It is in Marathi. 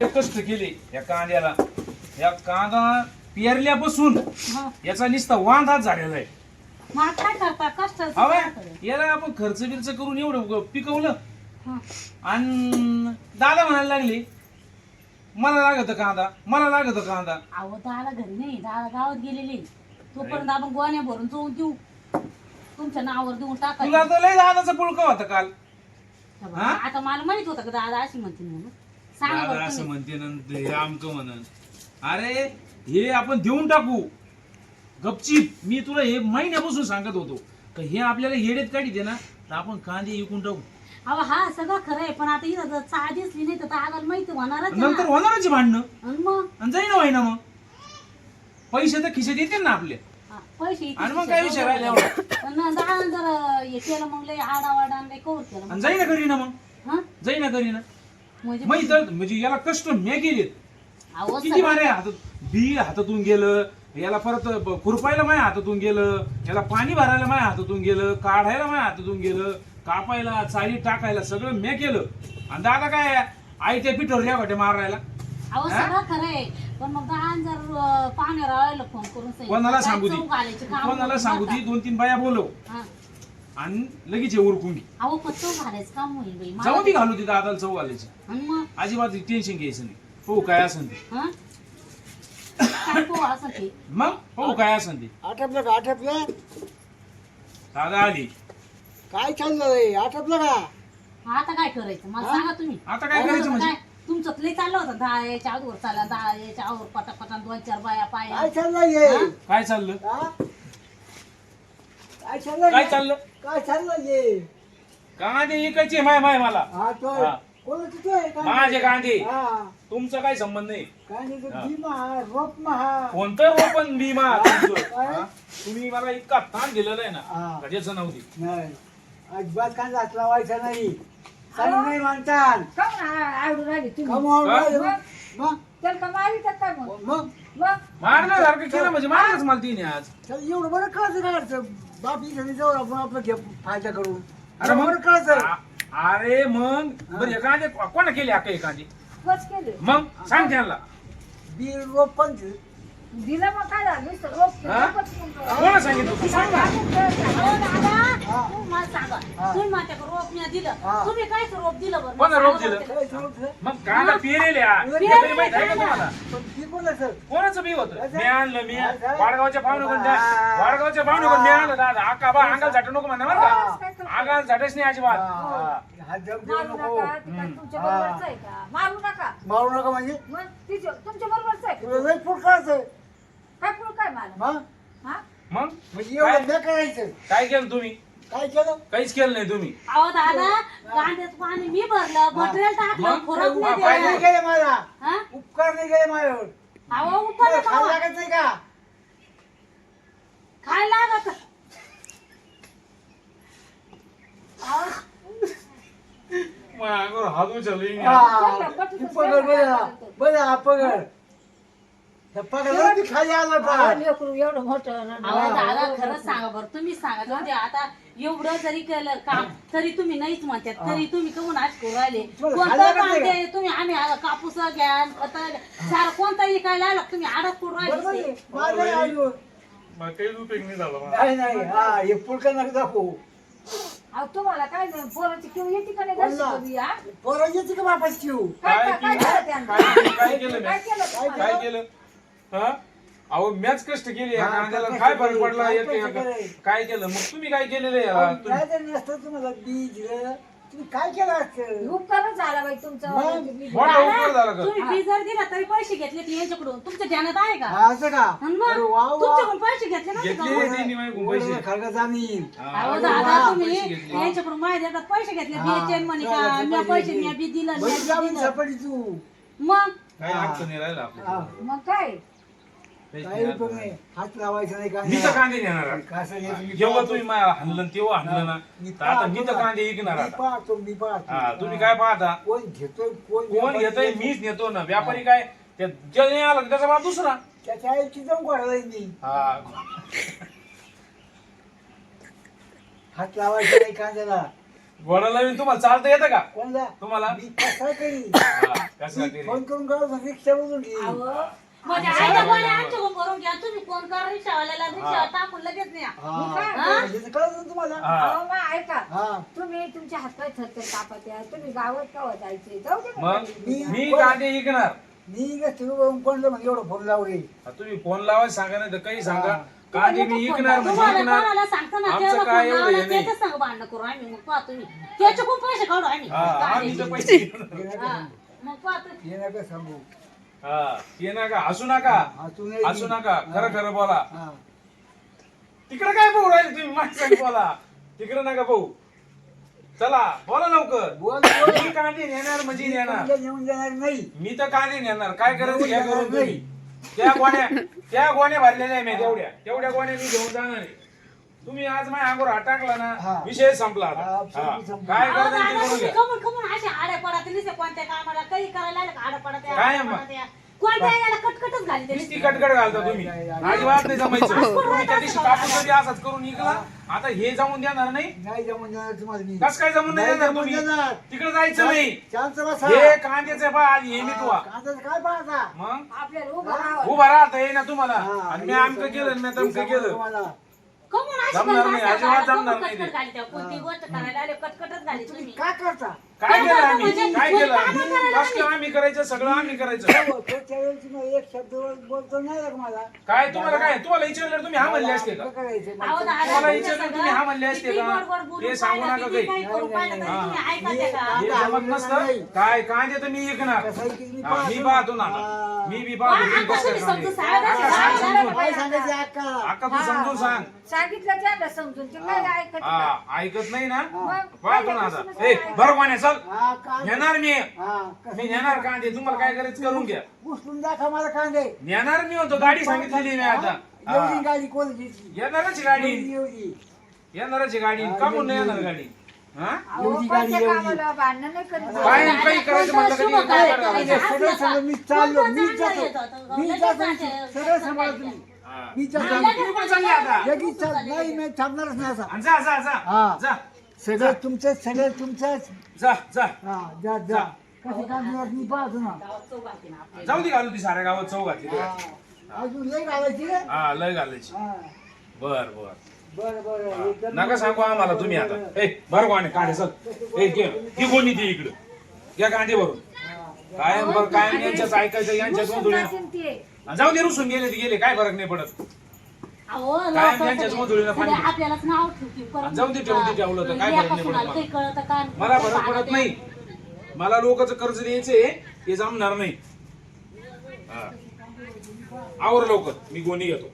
कष्ट केले या कांद्याला. या कांदा पेरल्यापासून हा. याचा नुसता वांधाच झालेला आहे. मग काय करता कष्ट हवा? याला आपण खर्च बिर्च करून एवढं ग- पिकवलं. आणि दादा म्हणायला लागले मला लागत कांदा मला लागत कांदा. अहो दादा घरी नाही. दादा गावात गेलेले तोपर्यंत आपण गोण्या भरून जाऊन देऊ. तुमच्या नावावर देऊन तुला टाकायचं तर लय दादाचा पुळका होता काल. हा? आता मला माहीत होतं का दादा अशी म्हणते म्हणून. दादा असं. म्हणते नंतर हे आमचं म्हणन. अरे हे आपण देऊन टाकू. गपचीप. मी तुला हे महिन्यापासून सांगत होतो. का हे आपल्याला हेडेत काढी ना तर आपण कांदे विकून टाकू. अहो हा सगळं खरं आहे पण आता इथं जर दिसली नाही तर दादाला माहिती होणारच आहे नंतर ना. होणारच भांडणं. आणि मग? आणि जाईना व्हायना मग. पैसे तर खिशात येतील ना आपले. हा, पैसे आणि मग काय विषय राहिला एवढा? जर हे केलं मग लय आडावाडा लय कवर केलं आणि मग. जाईना करी ना मग. हा? जाईना ना. म्हणजे मग इथं म्हणजे याला कष्ट अहो किती मारे हातात बी हातातून गेलं याला परत ब- खुरपायला माझ्या हातातून गेलं याला पाणी भरायला माझ्या हातातून गेलं काढायला माझ्या हातातून गेलं कापायला चाली टाकायला सगळं म्या केलं. आणि दादा काय आई त्या पिठावर या वाटे मारायला. अहो हा? सगळं खरं आहे. पण मग दहा जर अं, पाहुण्या रावायला फोन करून सांगितलं, कोणाला काय सांगू काम कोणाला सांगू नका. दोन तीन बाया बोलव. हा. आणि लगेच हे उरकून घे. अहो पण चव घालायचं काम होईल बाई. जाऊ ती घालू ती दादाला चव घालायची. आणि मग? अजिबात टेन्शन घ्यायचं नाही. हो काय असन ते. हा? काय पोहा असं ते? मग? हो काय असन ते. आटपलं का आटपलं दादा आली. काय चाललंय आटपलं का? आता काय करायचं? मला हा? सांगा तुम्ही. आता काय करायचं म्हणजे? काय? तुमचं लय चाललं होतं. दहा याच्या आवर चाला दहा याच्या आवर पटा पटा दोन चार बाया पाया. काय चाललंय हा? काय चाललं? हा? काय चाललंय काय चाललं? काय चाललंय कांदे इकायचे माय माय मला. हा तो हा. कोणाचं तो आहे? काय माझे कांदे हा. तुमचा काय संबंध नाही. काय नाही हा. भीमा हा, रोप महा. कोणतं रोपण भीमा तुमचं? काय? हा? तुम्ही मला इतका ताण दिलेला आहे ना. हा. कधीच नव्हती नाही. अजिबात लावायचा नाही. सांग नाही आवडून तुम्ही. कमावून का? राहिलं. मग? त्याला का मारी काय मग? मग? मग? मारण्यासारखं केलं म्हणजे मारलंच मला तिने आज. चल एवढं बरं कळतं काय अडचण बाप इथे जाऊ आपण आपलं घे फायदा करून. अरे मग? बरं कळतं आ- अरे मग? बरं कांदे कोणा केले अक्का केले. मग? सांग त्यांना. बी रोप पण दिलं. मग काय झालं? नुसतं रोप हा? रोपच तुमचं. कोणा सांगितलं? तू सांग ना. अहो दादा हा. तू मला सांगा. हा. तुम्ही माझ्या रोप मी दिलं. हा. तुम्ही काय रोप दिलं बरं. कोणा रोप दिलं? काय? मग कांदा पेरेले पेरेले तरी माहीत आहे का तुम्हाला? पण कोणाचं? कोणाचं बी होतं. मी आणलं मी अच्छा. वाडगावच्या पाहुणे कोण हा. वाडगावच्या पाहुणे कोण मी आणलं दादा आका बा अंगाल झाटू नको म्हणा बरं. का अंगाल झाटच नाही अजिबात हा. हात जम देऊ मारू नको नका ते काय हम्म. तुमच्या. बरोबरच आहे का मारू नका मारू नका म्हणजे मग तिच्या तुमच्या बरोबरच आहे तुला का? लई फूट कळतं काय पुढं काय मला मग हा मग म्हणजे काय? एवढं नाही करायचं काय केलं तुम्ही काय केलं काहीच केलं नाही तुम्ही अहो दादा पाणी मी भरलं मटेरियल टाकलं मग? खुरप उपकार नाही नाही दिला. केले मला हा? उपकार नाही केले माझ्यावर अहो उपकार तुला खायला. लागत नाही का खायला लागत अहो, माझ्यावर हात उचलले हा. पटकन ही पगड बरं हा पगड खाली आलं लेकरू एवढं मोठं अहो दादा खरंच सांगा बरं तुम्ही सांगा जाऊ दे आता एवढं जरी केलं काम तरी तुम्ही नाहीच म्हणतात तरी तुम्ही कमून आज करू राहिले तुम्हाला कोणतं खायला कांदे तुम्ही आम्ही आ- कापूस घ्या खत सार कोणता इकायला आला तुम्ही आडत करू बरोबर राहिले आहे. माझं नाही आलं. काही उपयोग नाही झाला मला. नाही नाही हा हे पुलका नका दाखवू अहो तुम्हाला काय नाही पोराची किव येते का नाही? पोराची येते का बापाची ठेवू काय काय काय- काय केलं? त्यांनी? काय केलं काय मी? केलं काय तुम्हाला? काय केलं हा? अहो मॅच कष्ट केली. या हा, कांद्याला कष्ट काय फरक केले, पडला? काय केले. काय केलं? मग तुम्ही काय केलेलं? आहे याला? तुम्ही- काय तुम्हाला तुम्ही काय केलं असतं? उपकारच झाला बाई तुमचा. मग? मोठा उपकार झाला का? तुम्ही फी जर दिला तरी पैसे घेतले ते यांच्याकडून. तुमच्या ध्यानात आहे का? हा, असं का? आणि मग? अरे वा वा. तुमच्याकडून पैसे घेतले ना घेतले त्यांनी माझ्याकडून पैसे. खडका जामीन हा, अहो अरे दादा वा, तुम्ही पैसे घेतले. यांच्याकडून माहिती देतात पैसे घेतले. हा, बीएचएन म्हणे का? मी पैसे पैसे घेतले. मी बी दिलं मी बरी बी जामीन दिलं. सापडली तू. मग? काही अडचण नाही राहिलं आपल्याला. हा, मग काय? काही उपयोग नाही. हात लावायचा नाही मी तर काय कांदे घेणार आहे. कसं घ्यायचं मी जेव्हा. तुम्ही मला हाणलं तेव्हा हाणलं ना. तर आता मी तर कांदे विकणार मी आता. पाहतो मी पाहतो. हा तुम्ही काय पाहता? कोण घेतोय कोण कोण घेतोय मीच नेतो ना. व्यापारी काय? त्या नाही आला त्याचा बाप दुसरा. त्याच्या आईची जाऊन काढायला मी. हा. हात लावायचा नाही कांद्याला. घोडा लावून तुम्हाला चालता येतं का? कोणला? तुम्हाला? मी कसा करी हा, कसं तरी. फोन करून गाव रिक्षा बघून घे अहो, म्हणजे आईला कोणी आमच्याकडून भरून घ्या. तुम्ही फोन करा रिक्षावाल्याला रिक्षा टाकून लगेच न्या. मी काय कळत ना तुम्हाला. अहो, मग ऐका. तुम्ही तुमच्या हातपाय तुम्ही गावात का जायचे? जाऊ दे ना मग? घरी. मी मी तुम्ही कोणलं म्हणजे एवढं फोन लावले हा, तुम्ही फोन लावायला सांगा नाही तर काही सांगा. कांदे मी म्हणजे तुम्हाला कोणाला सांगता ना आमचं त्याला काय एवढं लावला नाही. त्याच्याच संग भांडणं करू. आम्ही मग पहा तुम्ही त्याचे खूप पैसे काढू आम्ही. हा, आम्ही तर कांद्याचे. पैसे घेणार. हे. नका हा, सांगू. मग पहा तुम्ही. हे नका सांगू. हा, ये नका हसू नका. हसू नाही. हसू नका खरं खरं बोला. हा. तिकडे काय पाहू राहिले तुम्ही? माझ्या बोला. तिकडे नका पाहू चला बोला लवकर. बोल बोल. मी कांदे नेणार म्हणजे नेणार. नेऊन देणार नाही. मी तर कांदे नेणार. काय करायचं करून तुम्ही. त्या गोण्या त्या गोण्या भरलेल्या आहे मी तेवढ्या. तेवढ्या गोण्या मी घेऊन जाणार आहे. तुम्ही आज माझ्या अंगोर टाकला ना हा. विषय संपला हा. काय अहो, करता ते दादा, करून तुम्ही घ्या कमून कमून असे आडे पडत निसे कोणत्या कामाला काही करायला आलं का आडे पडत आहे, काय आडे मग? पडत आहे. कोणत्या याला कटकटच घाली नुसती तरी कटकट घालता तुम्ही. नाही, नाही, अजिबात नाही जमायचं. तुम्ही त्या दिवशी कापूस कधी असाच करून निघला आता हे जाऊन देणार नाही? नाही जमून देणार तुम्हाला मी. कस काय जमून नाही देणार तुम्ही. तिकडे जायचं नाही. बसा. हे कांद्याचं पहा आज हे मी तुवा कांद्याचं काय पाहता मग? आपल्याला उभं राहावं. उभा राहता ये ना तुम्हाला. हा, आणि मी हे केलं मी तमकं केलं. तुम्हाला. कमून अशी जमणार करता नाही, असं अजिबात कमून जमणार नाही कटकट ते. घाली त्या. कोणती गोष्ट करायला आले कटकटच घाली तुम्ही तुम्ही काय करता काय केलं आम्ही म्हणजे काय केलं आम्ही करायला कष्ट आम्ही करायचं सगळं आम्ही करायचं हो, तो एक शब्द बोलतो नाही का मला काय तुम्हाला काय तुम्हाला विचारलं तुम्ही हा म्हणले असते का काय करायचं? अहो, दादा, तुम्हाला विचारलं तुम्ही हा म्हणले असते किती का? गोड बोलून सांगू पाहिलं, नका किती काही. काही करून नाही, पाहिलं नाही, तरी नाही. तुम्ही ऐका त्या का? जमत नसतं काय कांदे तर मी की मी हा, मी पाहतो ना. मी बी वा, पाहतो तुम्ही आता तुम्ही. समजून सांगा, आता सांगा, सांग सांगा. समजून. काय सांगायचे अक्का अक्का तू समजून सांग. सांगितलं त्याला समजून. ते काय ऐकत नाही. हा ऐकत नाही ना? मग पाहतो ना आता. पहिल्यापासूनच ए ऐकायचं. बरं कोणी चल. हा काय नेणार मी. हा कसं? मी नेणार कांदे. तुम्हाला काय करायचं करून घ्या. उचलून दाखवा मला कांदे. नेणार मी होतो गाडी सांगितलेली मी आता. एवढी. गाडी कोण घेतली येणारच गाडी. एवढी येणारच गाडी. का म्हणून नाही येणार गाडी? हा? भांडणं नाही करीत काय जाऊ. काही करायचं म्हटलं शुभ कधी कार्य काय करायचं? करायचं. सगळं सगळं मी चाललो मी कोणतं चांगलं जातो. येतं? मी लगेच जातो जाते. सगळं सांभाळा तुम्ही हा. मी जातो लगेच तुम्ही पण चालले आता? लगेच चाल- नाही मी थांबणारच नाही असा आणि जा जा जा. हा. जा. सगळं तुमचं सगळं तुमचंच जा जा. हा जा जा. कशी कांदे मी पाहतो ना. जाऊ दे घालू ती साऱ्या गावात चौ घातली हा. अजून लय घालायची रे. हा लय घालायची. हा. बर बर. बरं बरं. तर- नका सांगू आम्हाला तुम्ही आता. ए बरं कोणी कांदे चल. ए घे. ही कोणी ती इकडं. घ्या कांदे भरून. काय बरं काय यांच्याच ऐकायचं यांच्याच ते. जाऊ दे रुसून गेले ते गेले. काय फरक नाही पडत. अहो, काय पाणी. आपल्यालाच नाव. परत जाऊ दे, ठेवू दे, ठेवलं तर काय फरक नाही पडत काही कळतं का? मला. फरक पडत नाही. मला लोकांचं कर्ज द्यायचे हे जमणार नाही. हा. आवर लवकर. मी गोणी घेतो.